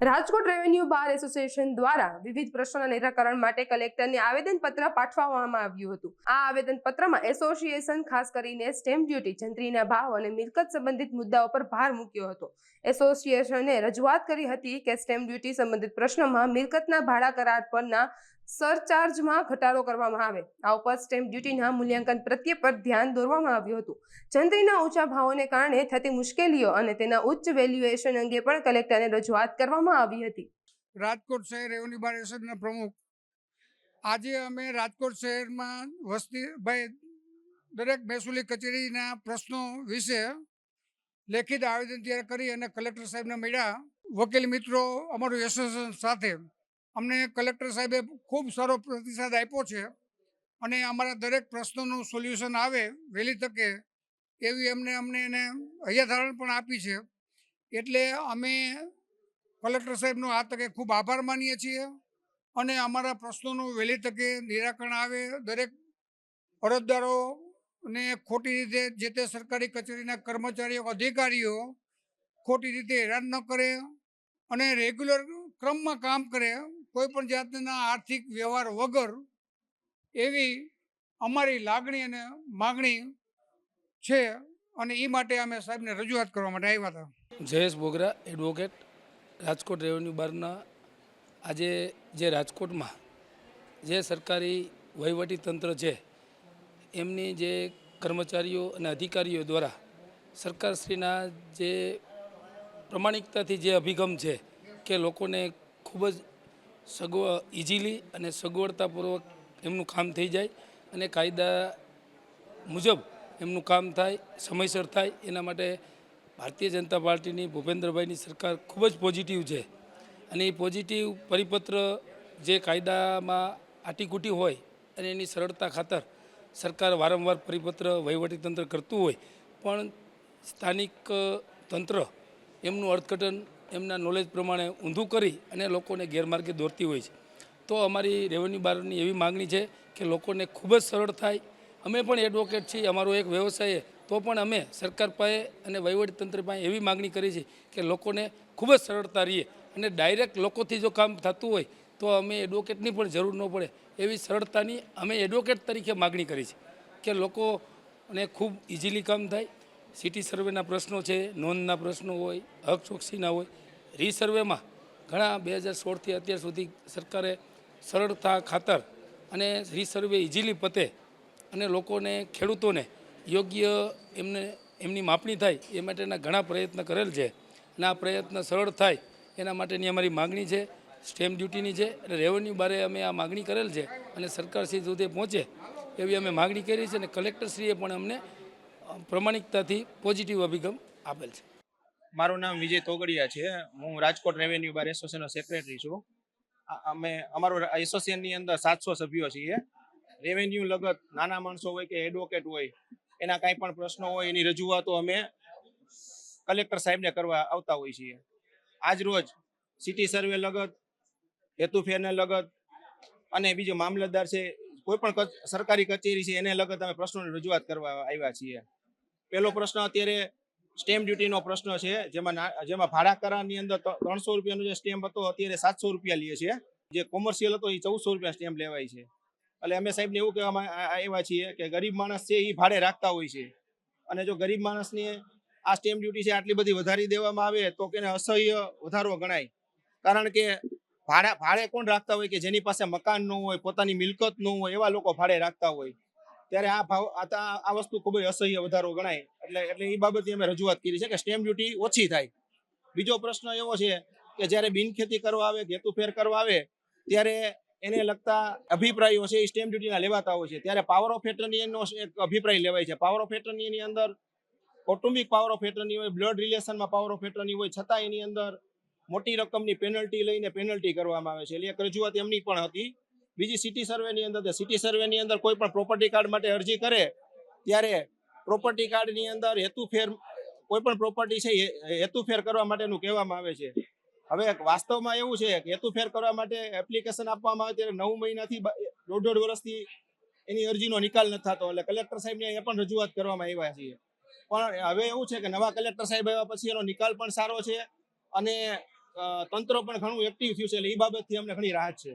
Rajkot revenue bar association દ્વારા વિવિધ પ્રશ્નોના નિરાકરણ માટે કલેક્ટરને આવેદનપત્ર પાઠવવામાં આવ્યું હતું. આ આવેદનપત્રમાં એસોસિએશન ખાસ કરીને સ્ટેમ્પ ડ્યુટી, જંત્રીના ભાવ અને મિલકત સંબંધિત મુદ્દાઓ પર ભાર મૂક્યો હતો. એસોસિએશને રજૂઆત કરી હતી કે સ્ટેમ્પ ડ્યુટી સંબંધિત પ્રશ્નમાં મિલકતના ભાડા કરાર પરના સરચાર્જમાં ઘટાડો કરવામાં આવે. આ ઉપર સ્ટેમ્પ ડ્યુટીના મૂલ્યાંકન પ્રત્યે પર ધ્યાન દોરવામાં આવ્યું હતું. જંત્રીના ઊંચા ભાવોને કારણે થતી મુશ્કેલીઓ અને તેના ઉચ્ચ વેલ્યુએશન અંગે પણ કલેક્ટરને રજૂઆત કરવામાં આવી હતી. રાજકોટ શહેર રેવન્યુ બાર એસોસિએશનના પ્રમુખ. આજે અમે રાજકોટ શહેરમાં વસ્તી, ભાઈ, દરેક મહેસૂલી કચેરીના પ્રશ્નો વિશે લેખિત આવેદન તૈયાર કરી અને કલેક્ટર સાહેબને મળ્યા. વકીલ મિત્રો અમારું એસોસિએશન સાથે અમને કલેક્ટર સાહેબે ખૂબ સારો પ્રતિસાદ આપ્યો છે અને અમારા દરેક પ્રશ્નોનું સોલ્યુશન આવે વહેલી તકે એવી અમને અમને એને હૈયાધારણ પણ આપી છે. એટલે અમે કલેક્ટર સાહેબનો આ તકે ખૂબ આભાર માનીએ છીએ અને અમારા પ્રશ્નોનું વહેલી તકે નિરાકરણ આવે. દરેક અરજદારોને ખોટી રીતે જે તે સરકારી કચેરીના કર્મચારીઓ, અધિકારીઓ ખોટી રીતે હેરાન ન કરે અને રેગ્યુલર ક્રમમાં કામ કરે કોઈ પણ જાતના આર્થિક વ્યવહાર વગર એવી અમારી લાગણી અને માગણી છે અને એ માટે અમે સાહેબને રજૂઆત કરવા માટે આવ્યા હતા. જયેશ બોગરા એડવોકેટ રાજકોટ રેવન્યુ બારના આજે જે રાજકોટમાં જે સરકારી વહીવટી તંત્ર છે, એમની જે કર્મચારીઓ અને અધિકારીઓ દ્વારા સરકારશ્રીના જે પ્રમાણિકતાથી જે અભિગમ છે કે લોકોને ખૂબ જ સગવ ઇઝીલી અને સગવડતાપૂર્વક એમનું કામ થઈ જાય અને કાયદા મુજબ એમનું કામ થાય, સમયસર થાય. એના માટે ભારતીય જનતા પાર્ટીની, ભૂપેન્દ્રભાઈની સરકાર ખૂબ જ પોઝિટિવ છે. અને એ પોઝિટિવ પરિપત્ર જે કાયદામાં આટીકૂટી હોય અને એની સરળતા ખાતર સરકાર વારંવાર પરિપત્ર વહીવટીતંત્ર કરતું હોય, પણ સ્થાનિક તંત્ર એમનું અર્થઘટન એમના નોલેજ પ્રમાણે ઊંધું કરી અને લોકોને ગેરમાર્ગે દોરતી હોય છે. તો અમારી રેવન્યુ બારની એવી માગણી છે કે લોકોને ખૂબ જ સરળ થાય. અમે પણ એડવોકેટ છીએ, અમારો એક વ્યવસાય તો પણ અમે સરકાર પાસે અને વહીવટીતંત્ર પાસે એવી માગણી કરી છે કે લોકોને ખૂબ જ સરળતા રહીએ અને ડાયરેક્ટ લોકોથી જો કામ થતું હોય તો અમે એડવોકેટની પણ જરૂર ન પડે. એવી સરળતાની અમે એડવોકેટ તરીકે માગણી કરી છે કે લોકોને ખૂબ ઇઝીલી કામ થાય. સિટી સર્વેના પ્રશ્નો છે, નોંધના પ્રશ્નો હોય, હક ચોકસીના હોય. રીસર્વેમાં ઘણા બે હજાર સોળથી અત્યાર સુધી સરકારે સરળતા ખાતર અને રીસર્વે ઇઝીલી પતે અને લોકોને, ખેડૂતોને યોગ્ય એમને, એમની માપણી થાય એ માટેના ઘણા પ્રયત્ન કરેલ છે. અને આ પ્રયત્ન સરળ થાય એના માટેની અમારી માગણી છે, સ્ટેમ્પ ડ્યુટીની છે અને રેવન્યુ બારે અમે આ માગણી કરેલ છે અને સરકારશ્રી સુધી પહોંચે એવી અમે માગણી કરી છે અને કલેક્ટરશ્રીએ પણ અમને પ્રમાણિકતાથી પોઝિટિવ અભિગમ આપેલ છે. મારું નામ વિજય તોગડિયા છે. હું રાજકોટ રેવન્યુ બાર એસોસિએશનનો સેક્રેટરી છું. અમે, અમારું એસોસિએશનની અંદર સાતસો સભ્યો છીએ. રેવન્યુ લગત નાના માણસો હોય કે એડવોકેટ હોય, એના કાંઈ પણ પ્રશ્નો હોય, એની રજૂઆતો અમે કલેક્ટર સાહેબને કરવા આવતા હોઈએ છીએ. આજ રોજ સિટી સર્વે લગત હેતુફેરને લગત અને બીજો મામલતદાર છે, કોઈ પણ સરકારી કચેરી છે, એને લગત અમે પ્રશ્નોની રજૂઆત કરવા આવ્યા છીએ. પહેલો પ્રશ્ન અત્યારે સ્ટેમ્પ ડ્યુટીનો પ્રશ્ન છે. જેમાં જેમાં ભાડા કરારની અંદર ત્રણસો રૂપિયાનો જે સ્ટેમ્પ હતો, અત્યારે સાતસો રૂપિયા લે છે. જે કોમર્શિયલ હતો, એ ચૌદસો રૂપિયા સ્ટેમ્પ લેવાય છે. એટલે અમે સાહેબને એવું કહેવામાં આવ્યા છીએ કે ગરીબ માણસ છે એ ભાડે રાખતા હોય છે. અને જો ગરીબ માણસને આ સ્ટેમ્પ ડ્યુટી છે, આટલી બધી વધારી દેવામાં આવે, તો કે અસહ્ય વધારો ગણાય. કારણ કે ભાડા, ભાડે કોણ રાખતા હોય કે જેની પાસે મકાન ન હોય, પોતાની મિલકત ન હોય, એવા લોકો ભાડે રાખતા હોય. ત્યારે આ ભાવ, આ વસ્તુ ખૂબ જ અસહ્ય વધારો ગણાય. એટલે એટલે એ બાબતે અમે રજૂઆત કરી છે કે સ્ટેમ્પ ડ્યુટી ઓછી થાય. બીજો પ્રશ્ન એવો છે કે જ્યારે બિનખેતી કરવા આવે ઘેતુફેર કરવા આવે, ત્યારે એને લગતા અભિપ્રાયો છે એ સ્ટેમ્પ ડ્યુટીના લેવાતા હોય છે. ત્યારે પાવર ઓફ એટર્નીનો એક અભિપ્રાય લેવાય છે. પાવર ઓફ એટર્નીની અંદર, કૌટુંબિક પાવર ઓફ એટર્ની હોય બ્લડ રિલેશનમાં પાવર ઓફ એટર્ની હોય, છતાં એની અંદર મોટી રકમની પેનલ્ટી લઈને પેનલ્ટી કરવામાં આવે છે. એટલે એક રજૂઆત એમની પણ હતી બીજી સિટી સર્વેની અંદર સિટી સર્વેની અંદર કોઈ પણ પ્રોપર્ટી કાર્ડ માટે અરજી કરે, ત્યારે પ્રોપર્ટી કાર્ડની અંદર હેતુફેર, કોઈ પણ પ્રોપર્ટી છે હેતુફેર કરવા માટેનું કહેવામાં આવે છે. હવે વાસ્તવમાં એવું છે કે હેતુફેર કરવા માટે એપ્લિકેશન આપવામાં આવે ત્યારે નવ મહિનાથી દોઢ દોઢ વર્ષથી એની અરજીનો નિકાલ નથી થતો. એટલે કલેક્ટર સાહેબને એ પણ રજૂઆત કરવામાં આવ્યા છીએ. પણ હવે એવું છે કે નવા કલેક્ટર સાહેબ આવ્યા પછી એનો નિકાલ પણ સારો છે અને તંત્ર પણ ઘણું એક્ટિવ થયું છે. એટલે એ બાબતથી અમને ઘણી રાહત છે.